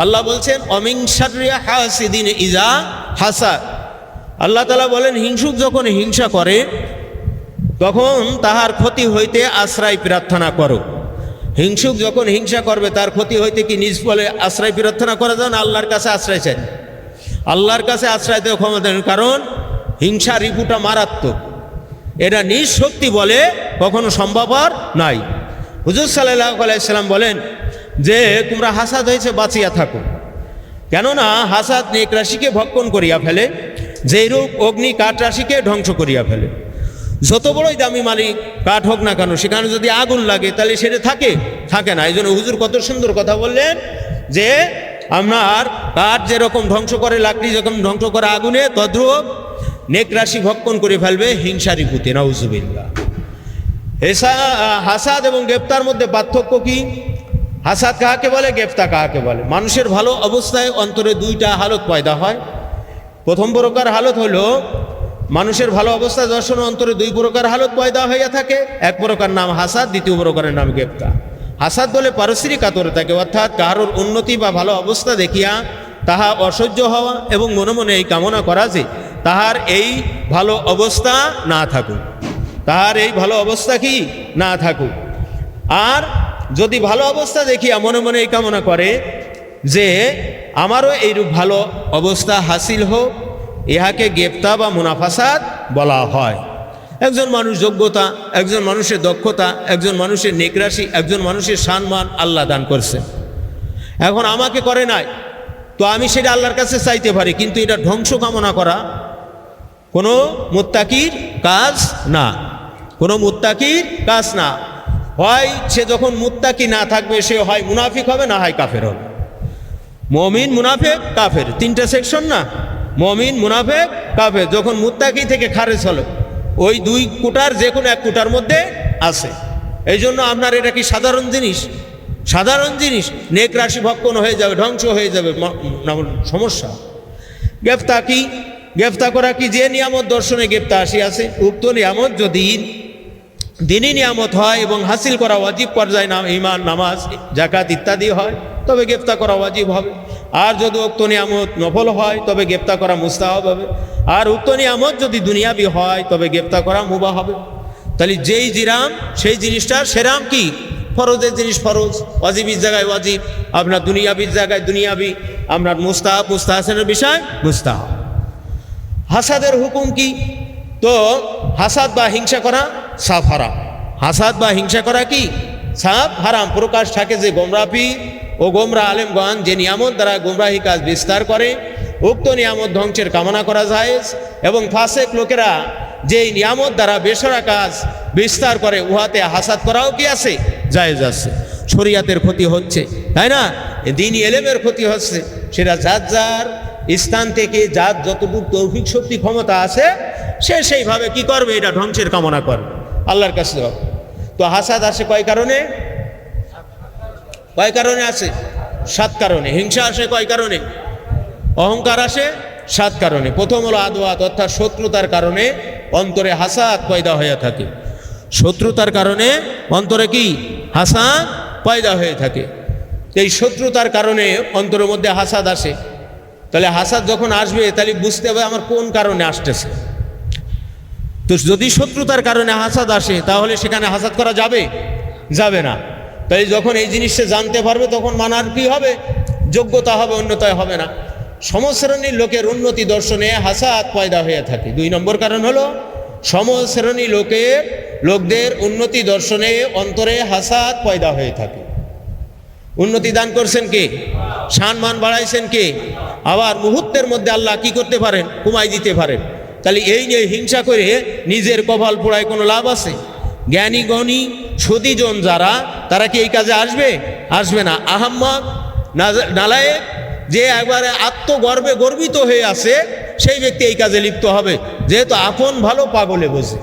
আল্লাহ বলছেন অমিংসারিয়া হাসিদিন ইজা হাসা। আল্লাহ তালা বলেন, হিংসুক যখন হিংসা করে, তখন তাহার ক্ষতি হইতে আশ্রয় প্রার্থনা করো। হিংসুক যখন হিংসা করবে, তার ক্ষতি হইতে কি নিজ বলে আশ্রয় প্রার্থনা করা যায় না? আল্লাহর কাছে আশ্রয় চাই। আল্লাহর কাছে আশ্রয় দেওয়া ক্ষমতা। কারণ হিংসা রিপুটা মারাত্মক। এটা নিজ শক্তি বলে কখনো সম্ভবর নাই। হুজুর সাল্লাহ আলাইসাল্লাম বলেন যে তোমরা হাসাদ হয়েছে, বাঁচিয়া থাকো। কেননা হাসাদ নেক রাশিকে ভক্ষণ করিয়া ফেলে যেইরূপ অগ্নি কাঠ রাশিকে ধ্বংস করিয়া ফেলে। যত বড়ই দামি মালিক কাঠ হোক না কেন, সেখানে যদি আগুন লাগে, তাহলে সেটা থাকে থাকে না। এই জন্য হুজুর কত সুন্দর কথা বললেন যে, আপনার কাঠ যেরকম ধ্বংস করে, লাকড়ি যেরকম ধ্বংস করে আগুনে, তদ্রুপ নেক রাশি ভক্ষণ করে ফেলবে হিংসারি পুঁতে নাউজুবিল্লা হেসা হাসাদ এবং গ্রেপ্তার মধ্যে পার্থক্য কি? হাসাদ কাহাকে বলে গ্রেপ্তা কাহাকে বলে? মানুষের ভালো অবস্থায় অন্তরে দুইটা হালত পয়দা হয়। প্রথম প্রকার হালত হলো, মানুষের ভালো অবস্থা দর্শন অন্তরে দুই প্রকার হালত পয়দা হইয়া থাকে। এক প্রকার নাম হাসাদ, দ্বিতীয় প্রকারের নাম গ্রেপ্তা হাসাদ বলে পারস্পরিক আতরে থাকে, অর্থাৎ কারোর উন্নতি বা ভালো অবস্থা দেখিয়া তাহা অসহ্য হওয়া এবং মনে মনে এই কামনা করা যে তাহার এই ভালো অবস্থা না থাকুক। তাহার এই ভালো অবস্থা কি? না থাকুক। আর যদি ভালো অবস্থা দেখিয়া মনে মনে এই কামনা করে যে আমারও এইরূপ ভালো অবস্থা হাসিল হোক, ইহাকে গ্রেপ্তা বা মুনাফাসাদ বলা হয়। একজন মানুষ যোগ্যতা, একজন মানুষের দক্ষতা, একজন মানুষের নেকরাশি, একজন মানুষের সম্মান আল্লাহ দান করছে। এখন আমাকে করে নাই, তো আমি সেটা আল্লাহর কাছে চাইতে পারি, কিন্তু এটা ধ্বংস কামনা করা কোনো মুত্তাকির কাজ না। কোনো মুত্তাকির কাজ না। হয় সে যখন মুত্তাকি না থাকবে, সে হয় মুনাফিক হবে না হয় কাফের হবে। মমিন, মুনাফেক, কাফের। তিনটা সেকশন না? মমিন, মুনাফেক, কাফের। যখন মুত্তাকি থেকে খারেজ হলো, ওই দুই কুটার যে কোনো এক কুটার মধ্যে আছে। এই জন্য আপনার এটা কি সাধারণ জিনিস? সাধারণ জিনিস। নেক রাশি ভক্ষণ হয়ে যাবে, ধ্বংস হয়ে যাবে সমস্যা। গ্রেফতা কি? গ্রেফতা করা কি? যে নিয়ামত দর্শনে গ্রেফতা আসিয়াছে উক্ত নিয়ামত যদি দিনই নিয়ামত হয় এবং হাসিল করা ওয়াজিব পর্যায়ে নাম ইমান নামাজ জাকাত ইত্যাদি হয়, তবে গ্রেপ্তা করা ওয়াজিব হবে। আর যদি উক্ত নিয়ামত নফল হয়, তবে গ্রেপ্তা করা মুস্তাহব হবে। আর উক্ত নিয়ামত যদি দুনিয়াবি হয়, তবে গ্রেপ্তা করা মুবা হবে। তাহলে যেই জিরাম, সেই জিনিসটা সেরাম কি? ফরজের জিনিস ফরজ, ওয়াজিবির জায়গায় ওয়াজিব, আপনার দুনিয়াবির জায়গায় দুনিয়াবি, আপনার মুস্তাহাব, মুস্তাহাসেনের বিষয় মুস্তাহাব। হাসাদের হুকুম কি? তো হাসাদ বা হিংসা করা সাফ হারাম। হাসাদ বা হিংসা করা কি? সাফ হারাম। প্রকাশ থাকে যে গোমরাফি ও গোমরা আলেমগঞ্জ যে নিয়ামত দ্বারা গোমরাহি কাজ বিস্তার করে, উক্ত নিয়ামত ধ্বংসের কামনা করা যায় এবং ফাসেক লোকেরা যে নিয়ামত দ্বারা বেসরা কাজ বিস্তার করে, উহাতে হাসাদ করাও কি আছে? জায়েজ আছে। শরিয়াতের ক্ষতি হচ্ছে, তাই না? দিন এলেমের ক্ষতি হচ্ছে। সেটা যার যার স্থান থেকে যার যতটুকু তৌফিক শক্তি ক্ষমতা আছে, সে সেইভাবে কি করবে? এটা ধ্বংসের কামনা করবে। আল্লাহর কাছে যাও। তো হাসাদ আসে কয় কারণে? কয় কারণে আসে? সাত কারণে। হিংসা আসে কয় কারণে? অহংকার আসে সাত কারণে। প্রথম হলো আদোয়াত অর্থাৎ শত্রুতার কারণে অন্তরে হাসাদ পয়দা হয়ে থাকে। শত্রুতার কারণে অন্তরে কি? হাসাদ পয়দা হয়ে থাকে। এই শত্রুতার কারণে অন্তরের মধ্যে হাসাদ আসে। তাহলে হাসাদ যখন আসবে, তাহলে বুঝতে হবে আমার কোন কারণে আসতেছে। তো যদি শত্রুতার কারণে হাসাদ আসে, তাহলে সেখানে হাসাদ করা যাবে? যাবে না। তাই যখন এই জিনিসটা জানতে পারবে, তখন মানার কি হবে? যোগ্যতা হবে, অন্যতায় হবে না। সমশ্রেণীর লোকের উন্নতি দর্শনে হাসাদ পয়দা হয়ে থাকে। দুই নম্বর কারণ হলো, সমশ্রেণী লোকের লোকদের উন্নতি দর্শনে অন্তরে হাসাদ পয়দা হয়ে থাকে। উন্নতি দান করছেন কে? সম্মান বাড়াইছেন কে? আবার মুহূর্তের মধ্যে আল্লাহ কি করতে পারেন? কুমাই দিতে পারেন। তাহলে এই নিয়ে হিংসা করে নিজের কপাল পোড়ায় কোনো লাভ আছে? জ্ঞানী, গণী, সতীজন যারা, তারা কি এই কাজে আসবে? আসবে না। আহাম্মদ না- নালায়েক যে একবারে আত্মগর্বে গর্বিত হয়ে আছে, সেই ব্যক্তি এই কাজে লিপ্ত হবে। যেহেতু আপন ভালো পাগলে বোঝে।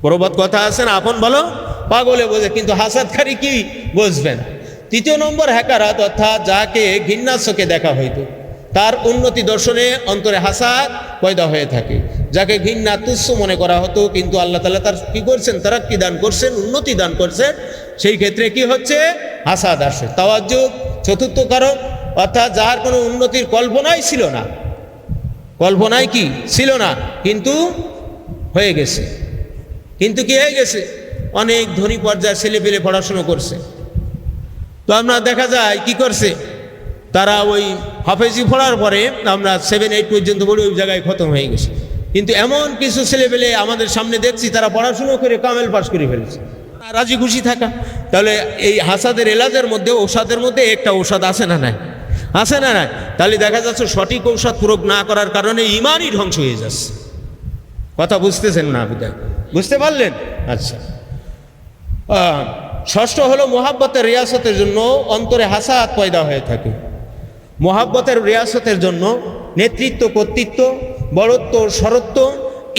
প্রবাদ কথা আছে না, আপন ভালো পাগলে বোঝে, কিন্তু হাসাদকারী কি বুঝবে না তৃতীয় নম্বর হ্যাকারাত অর্থাৎ যাকে চোখে দেখা হইতো। তার উন্নতি দর্শনে অন্তরে হাসাদ পয়দা হয়ে থাকে। যাকে ঘৃণা তুচ্ছ মনে করা হতো, কিন্তু আল্লাহ তালা তার কি করছেন? তারা কি দান করছেন, উন্নতি দান করছেন। সেই ক্ষেত্রে কি হচ্ছে? হাসাদ আসে। তাওয়াজ্জুব চতুর্থ কারণ অর্থাৎ যার কোনো উন্নতির কল্পনাই ছিল না। কল্পনায় কি? ছিল না, কিন্তু হয়ে গেছে। কিন্তু কি হয়ে গেছে? অনেক ধনী পর্যায়ে ছেলে পেলে পড়াশুনো করছে। তো আমরা দেখা যায় কি করছে? তারা ওই হাফেজি পড়ার পরে আমরা সেভেন এইট পর্যন্ত পড়ি ওই জায়গায় খতম হয়ে গেছে। কিন্তু এমন কিছু ছেলে পেলে আমাদের সামনে দেখছি, তারা পড়াশুনো করে কামেল পাস করে ফেলেছে। রাজি খুশি থাকা। তাহলে এই হাসাদের এলাজের মধ্যে ঔষধের মধ্যে একটা ঔষধ আছে না নাই? আছে না নাই? তাহলে দেখা যাচ্ছে সঠিক ঔষধ প্রয়োগ না করার কারণে ইমানই ধ্বংস হয়ে যাচ্ছে। কথা বুঝতেছেন না বিদায় বুঝতে পারলেন? আচ্ছা। ষষ্ঠ হলো মোহাব্বতের রিয়াসতের জন্য অন্তরে হাসাত পয়দা হয়ে থাকে। মোহাব্বতের রিয়াসতের জন্য নেতৃত্ব, কর্তৃত্ব, বড়ত্ব সরত্ব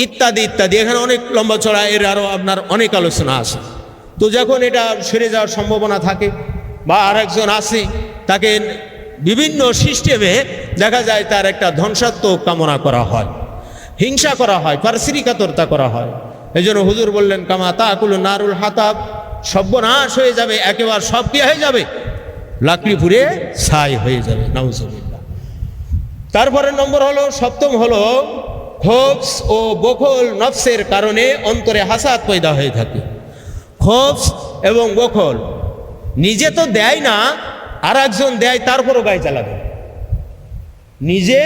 ইত্যাদি ইত্যাদি। এখানে অনেক লম্বা চড়া, এর আরও আপনার অনেক আলোচনা আছে। তো যখন এটা সেরে যাওয়ার সম্ভাবনা থাকে বা আরেকজন আসে, তাকে বিভিন্ন সিস্টেমে দেখা যায় তার একটা ধ্বংসাত্মক কামনা করা হয়, হিংসা করা হয় পারসিরিকাতরতা করা হয়। এই জন্য হুজুর বললেন, কামা তাকুল নারুল হাতাব সর্বনাশ হয়ে যাবে, একেবারে সব কি হয়ে যাবে। লাকড়ি পুড়ে ছাই হয়ে যাবে, নাউজুবিল্লাহ। তারপরে নম্বর হলো, সপ্তম হলো খোবস ও বখল নফসের কারণে অন্তরে হাসাত পয়দা হয়ে থাকে। খোবস এবং বখল নিজে তো দেয় না আর একজন দেয়, তারপরও গায়ে চালাবে নিজে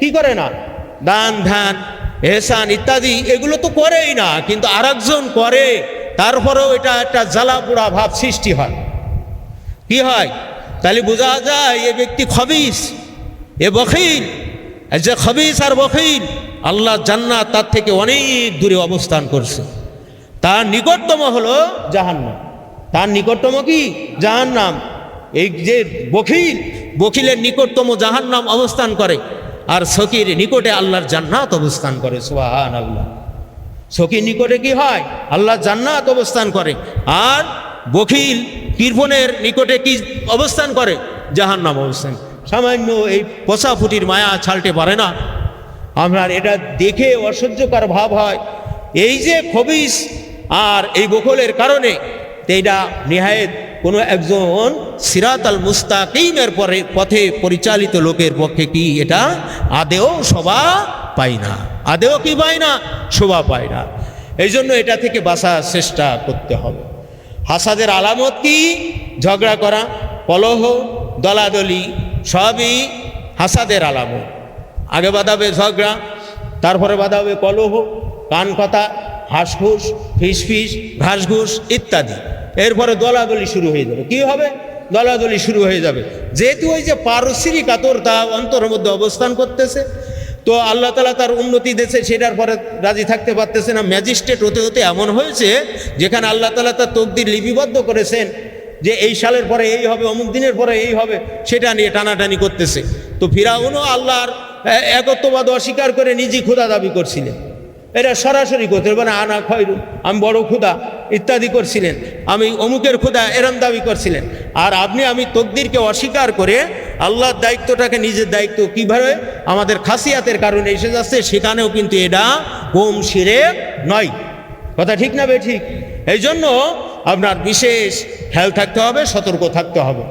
কি করে না? দান, ধ্যান, এহসান ইত্যাদি, এগুলো তো করেই না, কিন্তু আরেকজন করে, তারপরেও এটা একটা জ্বালা পোড়া ভাব সৃষ্টি হয়। কি হয়? তাহলে বোঝা যায় এ ব্যক্তি খবিস, এ বখিল যে খবিস আর বখিল, আল্লাহ জান্নাত তার থেকে অনেক দূরে অবস্থান করছে। তার নিকটতম হলো জাহান্নাম। তার নিকটতম কি? জাহান্নাম। এই যে বখিল, বখিলের নিকটতম জাহান্নাম অবস্থান করে, আর সকির নিকটে আল্লাহর জান্নাত অবস্থান করে সুহান আল্লাহ সখীর নিকটে কি হয়? আল্লাহ জান্নাত অবস্থান করে। আর বখিল কীর্পনের নিকটে কি অবস্থান করে? জাহান্নাম অবস্থান। সামান্য এই পচা ফুটির মায়া ছালতে পারে না। আমরা এটা দেখে অসহ্যকর ভাব হয়। এই যে খবিস আর এই বখলের কারণে এইটা নিহায়েত কোনো একজন সিরাত আল মুস্তাকিমের পরে পথে পরিচালিত লোকের পক্ষে কি এটা আদেও শোভা পায় না। আদেও কি পায় না? শোভা পায় না। এই জন্য এটা থেকে বাঁচার চেষ্টা করতে হবে। হাসাদের আলামত কি? ঝগড়া করা, কলহ, দলাদলি, সবই হাসাদের আলামত। আগে বাঁধাবে ঝগড়া, তারপরে বাঁধাবে কলহ কান কথা হাঁসঘুষ ফিসফিস ঘাসঘুষ ইত্যাদি। এরপরে দলাদলি শুরু হয়ে যাবে। কি হবে? দলাদলি শুরু হয়ে যাবে। যেহেতু ওই যে পারস্যিক আতরতা অন্তরের মধ্যে অবস্থান করতেছে তো আল্লাহ তালা তার উন্নতি দেশে সেটার পরে রাজি থাকতে পারতেছে না। ম্যাজিস্ট্রেট হতে হতে এমন হয়েছে, যেখানে আল্লাহ তালা তার তকদির লিপিবদ্ধ করেছেন, যে এই সালের পরে এই হবে, অমুক দিনের পরে এই হবে, সেটা নিয়ে টানাটানি করতেছে। তো ফিরাউনও আল্লাহর একত্ববাদ অস্বীকার করে নিজেই ক্ষুদা দাবি করছিলেন। এরা সরাসরি করতে মানে আনা খয়রু আমি বড় ক্ষুদা ইত্যাদি করছিলেন। আমি অমুকের ক্ষুদা এরম দাবি করছিলেন। আর আপনি, আমি তকদিরকে অস্বীকার করে আল্লাহর দায়িত্বটাকে নিজের দায়িত্ব কীভাবে আমাদের খাসিয়াতের কারণে এসে যাচ্ছে, সেখানেও কিন্তু এটা গোম শিরে নয়। কথা ঠিক না বে ঠিক? এই জন্য আপনার বিশেষ খেয়াল থাকতে হবে, সতর্ক থাকতে হবে।